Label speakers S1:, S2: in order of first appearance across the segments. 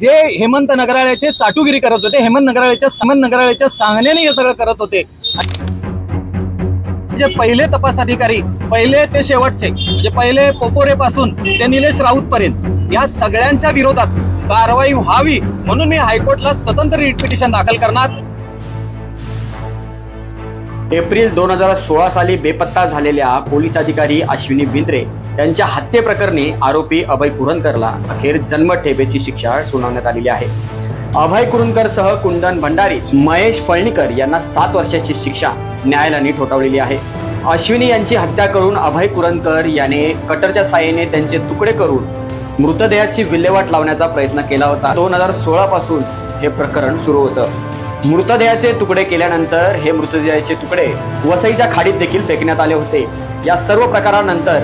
S1: जे हेमंत नगराळ्याचे चाटुगिरी करत होते हेमंत नगराळ्याच्या समंत नगराळ्याच्या सांगण्याने हे सगळं करत होते. जे पहिले तपास अधिकारी पहिले ते शेवटचे म्हणजे पहिले पोपोरे पासून ते निलेश राऊत पर्यंत या सगळ्यांच्या विरोधात कारवाई व्हावी म्हणून मी हायकोर्टला स्वतंत्र रिट पिटिशन दाखल करणार.
S2: एप्रिल दोन हजार सोळा साली बेपत्ता झालेल्या पोलीस अधिकारी अश्विनी बिंद्रे त्यांच्या हत्येप्रकरणी आरोपी अभय कुरणकरला अखेर जन्मठेपेची शिक्षा सुनावण्यात आलेली आहे. अभय कुरुंदकरसह कुंदन भंडारी महेश फळणीकर यांना सात वर्षाची शिक्षा न्यायालयाने ठोठावलेली आहे. अश्विनी यांची हत्या करून अभय कुरणकर याने कटरच्या साहाय्याने त्यांचे तुकडे करून मृतदेहाची विल्हेवाट लावण्याचा प्रयत्न केला होता. दोन हजार सोळा पासून हे प्रकरण सुरू होतं. मृतदेहाचे तुकडे केल्यानंतर हे मृतदेहाचे तुकडे वसईच्या खाडीत देखील फेकण्यात आले होते. या सर्व प्रकारानंतर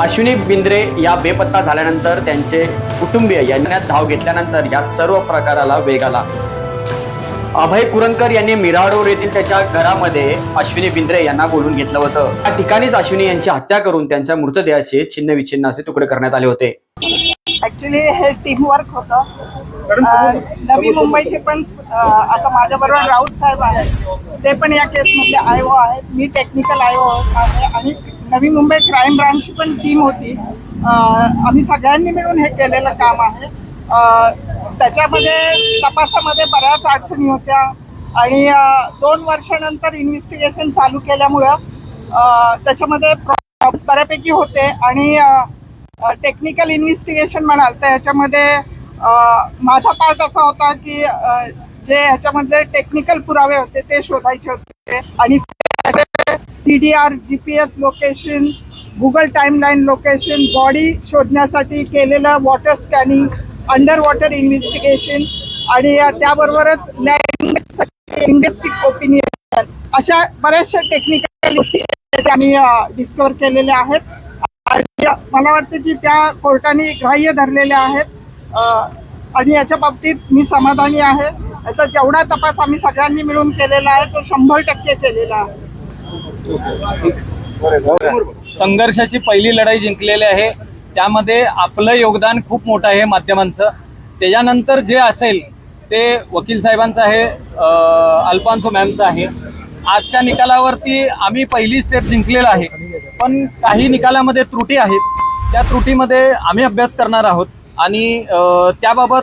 S2: अश्विनी बिंद्रे या बेपत्ता झाल्यानंतर त्यांचे कुटुंबीय यांना धाव घेतल्यानंतर या सर्व प्रकाराला वेग आला. अभय कुरणकर यांनी मिराडोर येथील त्याच्या घरामध्ये अश्विनी बिंद्रे यांना बोलून घेतलं होतं. त्या ठिकाणीच अश्विनी यांची हत्या करून त्यांच्या मृतदेहाचे छिन्न विच्छिन्न असे तुकडे करण्यात आले होते.
S3: ऍक्च्युली हे टीमवर्क होतं. नवी मुंबईचे पण आता माझ्या बरोबर राऊत साहेब आहेत. ते पण या केसमधले आयो आहेत. मी टेक्निकल आयो आहे. आणि नवी मुंबई क्राईम ब्रांचची पण टीम होती. आम्ही सगळ्यांनी मिळून हे केलेलं काम आहे. त्याच्यामध्ये तपासामध्ये बऱ्याच अडचणी होत्या. आणि दोन वर्षानंतर इन्व्हेस्टिगेशन चालू केल्यामुळं त्याच्यामध्ये प्रॉब्लेम्स बऱ्यापैकी होते. आणि टेक्निकल इन्व्हेस्टिगेशन म्हणाल तर ह्याच्यामध्ये माझा पार्ट असा होता की जे ह्याच्यामधले टेक्निकल पुरावे होते ते शोधायचे होते. आणि C D R G P S location Google timeline location body शोधण्यासाठी केलेलं water scanning under water investigation आणि त्याबरोबरच इन्व्हेस्टिग ओपिनियन अशा बऱ्याचशा टेक्निकल गोष्टी आम्ही डिस्कवर केलेल्या आहेत. आणि मला वाटतं की त्या कोर्टाने ग्राह्य धरलेल्या आहेत. आणि याच्या बाबतीत मी समाधानी आहे. याचा जेवढा तपास आम्ही सगळ्यांनी मिळून केलेला आहे तो शंभर टक्के केलेला आहे.
S1: संघर्षाची पहिली लढाई जिंकलेली आहे. त्यामध्ये आपलं योगदान खूप मोठं आहे माध्यमांचं. त्याच्यानंतर जे असेल ते वकील साहेबांचं आहे अल्पांसो अल्फान्सो मॅमचं आहे. आजच्या निकालावरती आम्ही पहिली स्टेप जिंकलेला आहे. पण काही निकालामध्ये त्रुटी आहेत. त्या त्रुटीमध्ये आम्ही अभ्यास करणार आहोत. आणि त्याबाबत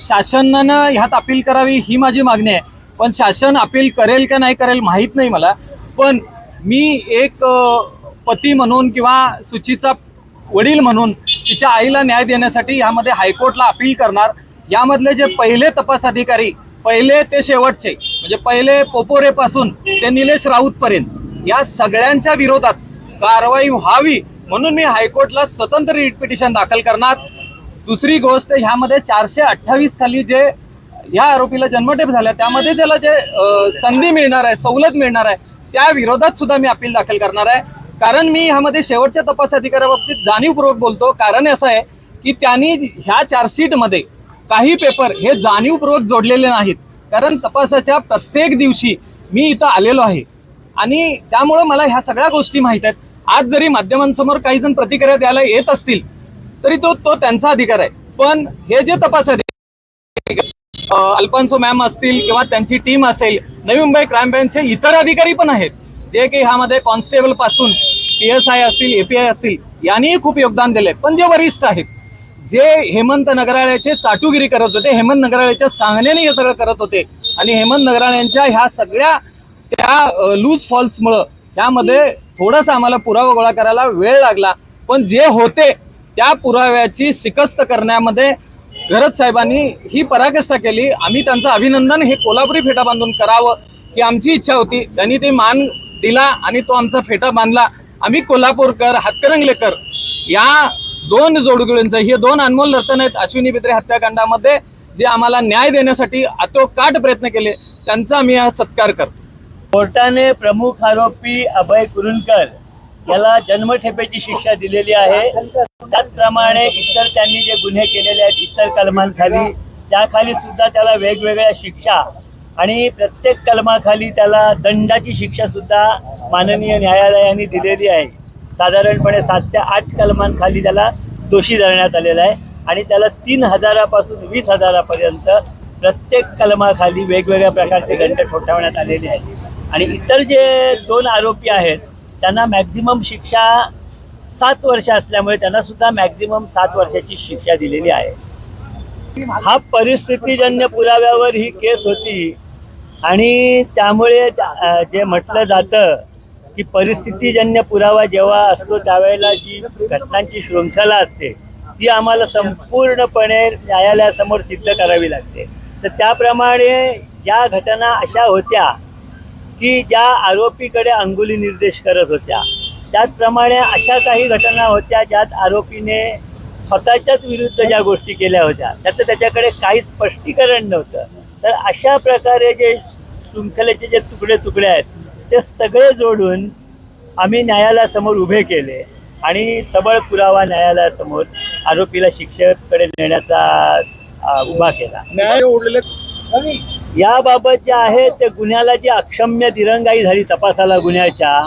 S1: शासनानं ह्यात अपील करावी ही माझी मागणी आहे. पण शासन अपील करेल का नाही करेल माहीत नाही मला. पण मी एक पती म्हणून किंवा सुचीचा वडील म्हणून तिच्या आईला न्याय देण्यासाठी यामध्ये हायकोर्टला अपील करणार. यामधले जे पहिले तपास अधिकारी पहिले ते शेवटचे म्हणजे पहिले पोपोरेपासून ते निलेश राऊतपर्यंत या सगळ्यांच्या विरोधात कारवाई व्हावी म्हणून मी हायकोर्टला स्वतंत्र रिट पिटिशन दाखल करणार. दुसरी गोष्ट ह्यामध्ये चारशे अठ्ठावीस खाली जे या आरोपीला जन्मठेप झाल्या त्यामध्ये त्याला जे संधी मिळणार आहे सवलत मिळणार आहे त्या विरोधात सुद्धा मी अपील दाखल करणार आहे. कारण मी ह्यामध्ये शेवटच्या तपास अधिकाऱ्याबाबतीत जाणीवपूर्वक बोलतो. कारण असं आहे की त्यांनी ह्या चार्जशीटमध्ये काही पेपर हे जाणीवपूर्वक जोडलेले नाहीत. कारण तपासाच्या प्रत्येक दिवशी मी इथं आलेलो आहे. आणि त्यामुळं मला ह्या सगळ्या गोष्टी माहीत आहेत. आज जरी माध्यमांसमोर काही जण प्रतिक्रिया द्यायला येत असतील तरी तो तो त्यांचा अधिकार आहे. पण हे जे तपास अधिकार अल्फान्सो मॅम असतील किंवा त्यांची टीम असेल नवी मुंबई क्राईम ब्रँचचे इतर अधिकारी पण आहेत. जे की ह्यामध्ये कॉन्स्टेबलपासून पी एस आय असतील एपीआय असतील यांनीही खूप योगदान दिले पण जे वरिष्ठ आहेत जे हेमंत नगराळ्याचे चाटुगिरी करत होते हेमंत नगराळ्याच्या सांगण्याने हे सगळं करत होते आणि हेमंत नगराळ्यांच्या ह्या सगळ्या त्या लूज फॉल्समुळं त्यामध्ये थोडासा आम्हाला पुरावा गोळा करायला वेळ लागला. पण जे होते त्या पुराव्याची शिकस्त करण्यामध्ये घरत साहेबांनी ही पराकाष्ठा केली. आम्ही त्यांचं अभिनंदन हे कोल्हापुरी फेटा बांधून करावं ही आमची इच्छा होती. त्यांनी ते मान दिला आणि तो आमचा फेटा बांधला. आम्ही कोल्हापूरकर हातकरंगलेकर या दोन जोडगुळींचं हे दोन अनमोल रतन आहेत अश्विनी बिद्रे हत्याकांडामध्ये जे आम्हाला न्याय देण्यासाठी अतोकाट प्रयत्न केले त्यांचा आम्ही हा सत्कार करतो.
S4: कोर्टाने प्रमुख आरोपी अभय कुरुणकर याला जन्मठेपेची शिक्षा दिलेली आहे. त्याचप्रमाणे इतर त्यांनी जे गुन्हे केलेले आहेत इतर कलमांखाली त्याखाली सुद्धा त्याला वेगवेगळ्या शिक्षा आणि प्रत्येक कलमाखाली त्याला दंडाची शिक्षा सुद्धा माननीय न्यायालयाने दिलेली आहे. साधारणपणे सात ते आठ कलमांखाली त्याला दोषी धरण्यात आलेला आहे आणि त्याला तीन हजारापासून वीस हजारापर्यंत प्रत्येक कलमाखाली वेगवेगळ्या प्रकारचे दंड ठोठावण्यात आलेले आहेत. आणि इतर जे दोन आरोपी आहेत त्यांना मॅक्झिमम शिक्षा सात वर्ष असल्यामुळे त्यांना सुद्धा मॅक्झिमम सात वर्षाची शिक्षा दिलेली आहे. हा परिस्थितीजन्य पुराव्यावर ही केस होती आणि त्यामुळे जे म्हटलं जातं की परिस्थितीजन्य पुरावा जेव्हा असतो त्यावेळेला जी घटनांची शृंखला असते ती आम्हाला संपूर्णपणे न्यायालयासमोर सिद्ध करावी लागते. तर त्याप्रमाणे ज्या घटना अशा होत्या की ज्या आरोपीकडे अंगुली निर्देश करत होत्या. त्याचप्रमाणे अशा काही घटना होत्या ज्यात आरोपीने स्वतःच्याच विरुद्ध ज्या गोष्टी केल्या होत्या त्याचं त्याच्याकडे काही स्पष्टीकरण नव्हतं. तर अशा प्रकारे जे शृंखलेचे जे तुकडे तुकडे आहेत ते सगळे जोडून आम्ही न्यायालयासमोर उभे केले आणि सबळ पुरावा न्यायालयासमोर आरोपीला शिक्षकाकडे नेण्याचा उभा केला.
S1: न्याय
S4: याबाबत जे आहे ते गुन्ह्याला जी अक्षम्य दिरंगाई झाली तपासाला गुन्ह्याच्या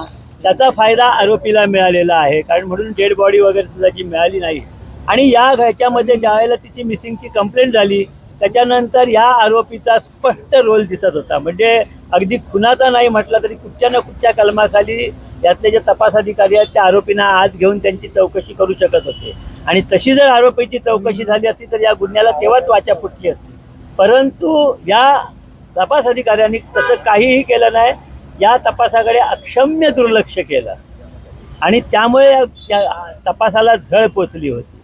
S4: त्याचा फायदा आरोपीला मिळालेला आहे. कारण म्हणून डेड बॉडी वगैरे सुद्धा जी मिळाली नाही. आणि या ह्याच्यामध्ये ज्या वेळेला तिची मिसिंगची कंप्लेंट झाली त्याच्यानंतर या आरोपीचा स्पष्ट रोल दिसत होता. म्हणजे अगदी खुनाचा नाही म्हटला तरी कुठच्या ना कुठच्या कलमाखाली यातले जे तपास अधिकारी आहेत त्या आरोपींना आज घेऊन त्यांची चौकशी करू शकत होते. आणि तशी जर आरोपीची चौकशी झाली असती तर या गुन्ह्याला तेव्हाच वाचा फुटली असती. परंतु या तपास अधिकाऱ्यांनी तसं काहीही केलं नाही. या तपासाकडे अक्षम्य दुर्लक्ष केलं. आणि त्यामुळे या- तपासाला झळ पोचली होती.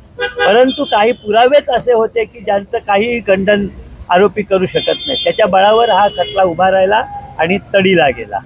S4: परंतु काही पुरावेच असे होते की ज्यांचं काहीही खंडन आरोपी करू शकत नाही. त्याच्या बळावर हा खटला उभा राहिला आणि तडीला गेला.